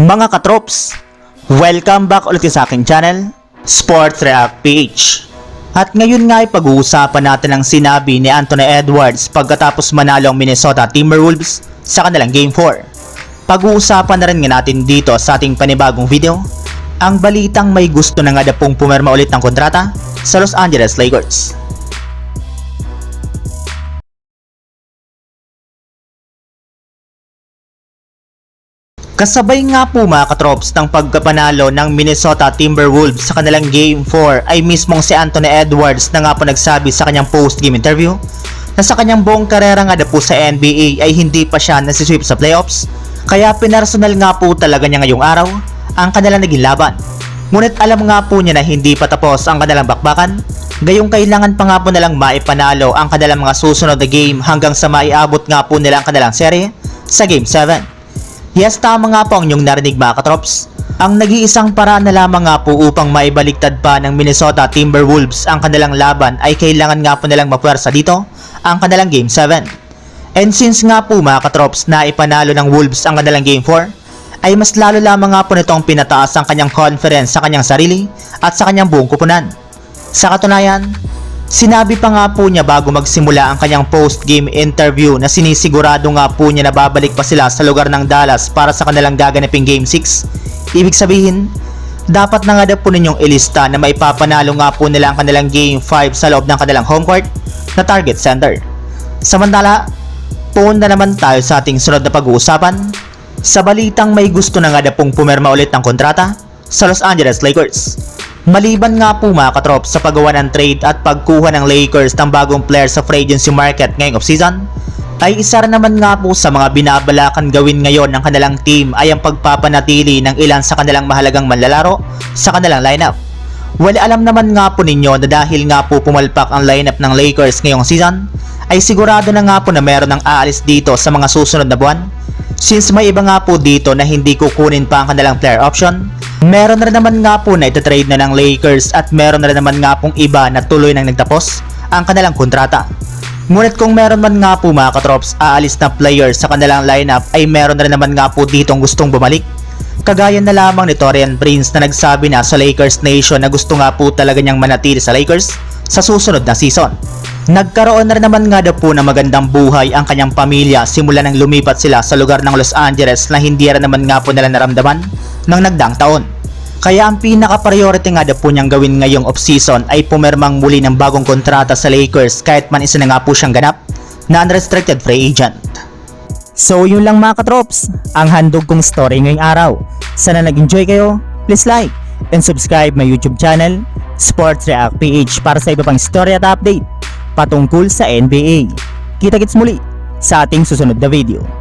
Mga katrops, welcome back ulit sa aking channel, Sports React PH. At ngayon nga ay pag-uusapan natin ang sinabi ni Anthony Edwards pagkatapos manalo ang Minnesota Timberwolves sa kanilang Game 4. Pag-uusapan na rin nga natin dito sa ating panibagong video, ang balitang may gusto na nga na pong pumirma ulit ng kontrata sa Los Angeles Lakers. Kasabay nga po mga katrops ng pagkapanalo ng Minnesota Timberwolves sa kanilang Game 4 ay mismong si Anthony Edwards na nga po nagsabi sa kanyang post-game interview na sa kanyang buong karera nga na po sa NBA ay hindi pa siya nasisweep sa playoffs kaya pinersonal nga po talaga niya ngayong araw ang kanilang naging laban. Ngunit alam nga po niya na hindi pa tapos ang kanilang bakbakan Gayong kailangan pa nga po nilang maipanalo ang kanilang mga susunod na game hanggang sa maiabot nga po nila ang kanilang serye sa Game 7. Yes, tama nga po ang inyong narinig mga katrops. Ang nag-iisang paraan na lamang nga po upang maibaliktad pa ng Minnesota Timberwolves ang kanilang laban ay kailangan nga po nilang mapuwersa dito ang kanilang Game 7. And since nga po mga katrops na ipanalo ng Wolves ang kanilang Game 4, ay mas lalo lamang nga po nitong pinataas ang kanyang confidence sa kanyang sarili at sa kanyang buong kupunan. Sa katunayan, Sinabi pa nga po niya bago magsimula ang kanyang post-game interview na sinisigurado nga po niya na babalik pa sila sa lugar ng Dallas para sa kanilang gaganaping Game 6. Ibig sabihin, dapat na nga daw po ninyong ilista na maipapanalo nga po nila ang kanilang Game 5 sa loob ng kanilang home court na target center. Samantala, punta naman tayo sa ating sunod na pag-uusapan. Sa balitang may gusto na nga na pong pumirma ulit ng kontrata sa Los Angeles Lakers. Maliban nga po mga katrop sa paggawa ng trade at pagkuha ng Lakers ng bagong player sa free agency market ngayong offseason, ay isa rin naman nga po sa mga binabalakan gawin ngayon ng kanilang team ay ang pagpapanatili ng ilan sa kanilang mahalagang manlalaro sa kanilang lineup. Well, alam naman nga po ninyo na dahil nga po pumalpak ang lineup ng Lakers ngayong season, ay sigurado na nga po na meron ng aalis dito sa mga susunod na buwan. Since may iba nga po dito na hindi kukunin pa ang kanilang player option, Meron na naman nga po na itatrade na ng Lakers at meron na naman nga pong iba na tuloy nang nagtapos ang kanilang kontrata. Ngunit kung meron man nga po mga katrops aalis na players sa kanilang lineup ay meron na naman nga po ditong gustong bumalik. Kagaya na lamang ni Torian Prince na nagsabi na sa Lakers Nation na gusto nga po talaga niyang manatili sa Lakers sa susunod na season. Nagkaroon na rin naman nga daw po ng magandang buhay ang kanyang pamilya simula nang lumipat sila sa lugar ng Los Angeles na hindi rin naman nga po nila naramdaman ng nagdaang taon. Kaya ang pinaka-priority nga daw po niyang gawin ngayong off-season ay pumirmang muli ng bagong kontrata sa Lakers kahit man isa na nga po siyang ganap na unrestricted free agent. So yun lang mga katrops, ang handog kong story ngayong araw. Sana nag-enjoy kayo, please like and subscribe my YouTube channel, Sports React PH para sa iba pang story at update patungkol sa NBA. Kita-kits muli sa ating susunod na video.